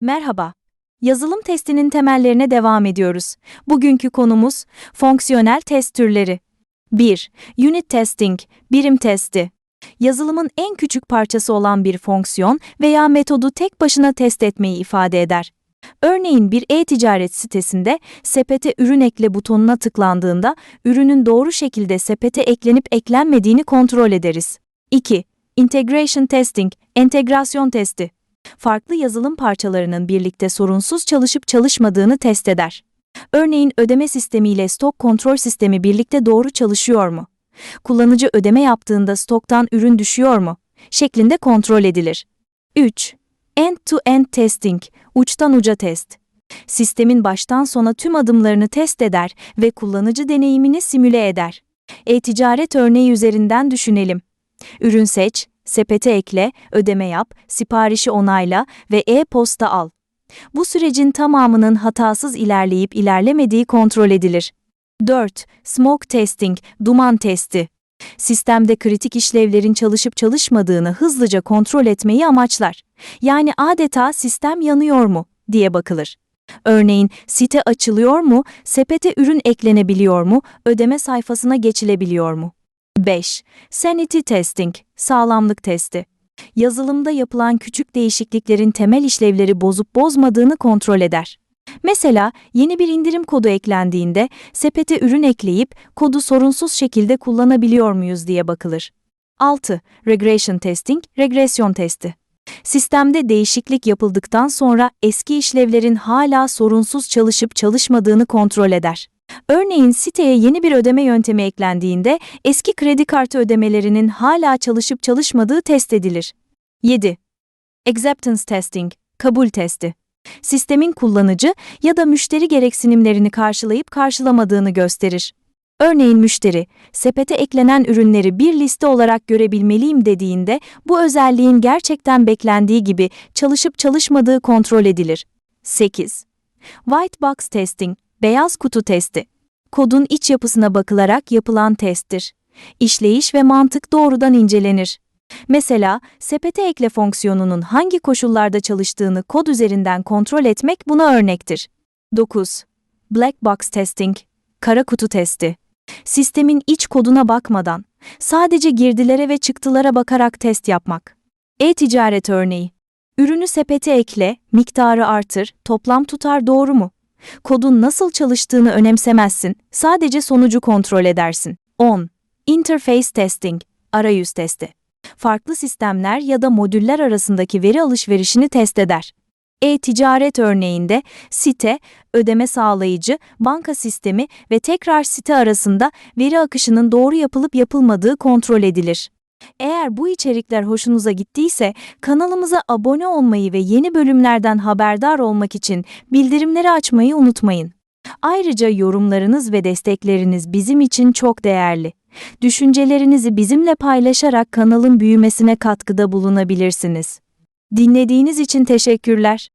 Merhaba. Yazılım testinin temellerine devam ediyoruz. Bugünkü konumuz fonksiyonel test türleri. 1. Unit testing, birim testi. Yazılımın en küçük parçası olan bir fonksiyon veya metodu tek başına test etmeyi ifade eder. Örneğin bir e-ticaret sitesinde sepete ürün ekle butonuna tıklandığında ürünün doğru şekilde sepete eklenip eklenmediğini kontrol ederiz. 2. Integration testing, entegrasyon testi farklı yazılım parçalarının birlikte sorunsuz çalışıp çalışmadığını test eder. Örneğin ödeme sistemi ile stok kontrol sistemi birlikte doğru çalışıyor mu? Kullanıcı ödeme yaptığında stoktan ürün düşüyor mu? şeklinde kontrol edilir. 3. End-to-end testing, uçtan uca test. Sistemin baştan sona tüm adımlarını test eder ve kullanıcı deneyimini simüle eder. E-ticaret örneği üzerinden düşünelim. Ürün seç, sepete ekle, ödeme yap, siparişi onayla ve e-posta al. Bu sürecin tamamının hatasız ilerleyip ilerlemediği kontrol edilir. 4. Smoke testing, duman testi. Sistemde kritik işlevlerin çalışıp çalışmadığını hızlıca kontrol etmeyi amaçlar. Yani adeta sistem yanıyor mu diye bakılır. Örneğin site açılıyor mu, sepete ürün eklenebiliyor mu, ödeme sayfasına geçilebiliyor mu? 5. Sanity testing, sağlamlık testi. Yazılımda yapılan küçük değişikliklerin temel işlevleri bozup bozmadığını kontrol eder. Mesela yeni bir indirim kodu eklendiğinde sepete ürün ekleyip kodu sorunsuz şekilde kullanabiliyor muyuz diye bakılır. 6. Regression testing, regresyon testi. Sistemde değişiklik yapıldıktan sonra eski işlevlerin hala sorunsuz çalışıp çalışmadığını kontrol eder. Örneğin siteye yeni bir ödeme yöntemi eklendiğinde eski kredi kartı ödemelerinin hala çalışıp çalışmadığı test edilir. 7. Acceptance testing, kabul testi. Sistemin kullanıcı ya da müşteri gereksinimlerini karşılayıp karşılamadığını gösterir. Örneğin müşteri, sepete eklenen ürünleri bir liste olarak görebilmeliyim dediğinde bu özelliğin gerçekten beklendiği gibi çalışıp çalışmadığı kontrol edilir. 8. White box testing, beyaz kutu testi. Kodun iç yapısına bakılarak yapılan testtir. İşleyiş ve mantık doğrudan incelenir. Mesela, sepete ekle fonksiyonunun hangi koşullarda çalıştığını kod üzerinden kontrol etmek buna örnektir. 9. Black box testing, kara kutu testi. Sistemin iç koduna bakmadan, sadece girdilere ve çıktılara bakarak test yapmak. E-ticaret örneği. Ürünü sepete ekle, miktarı artır, toplam tutar doğru mu? Kodun nasıl çalıştığını önemsemezsin, sadece sonucu kontrol edersin. 10. Interface testing, arayüz testi. Farklı sistemler ya da modüller arasındaki veri alışverişini test eder. E-ticaret örneğinde site, ödeme sağlayıcı, banka sistemi ve tekrar site arasında veri akışının doğru yapılıp yapılmadığı kontrol edilir. Eğer bu içerikler hoşunuza gittiyse kanalımıza abone olmayı ve yeni bölümlerden haberdar olmak için bildirimleri açmayı unutmayın. Ayrıca yorumlarınız ve destekleriniz bizim için çok değerli. Düşüncelerinizi bizimle paylaşarak kanalın büyümesine katkıda bulunabilirsiniz. Dinlediğiniz için teşekkürler.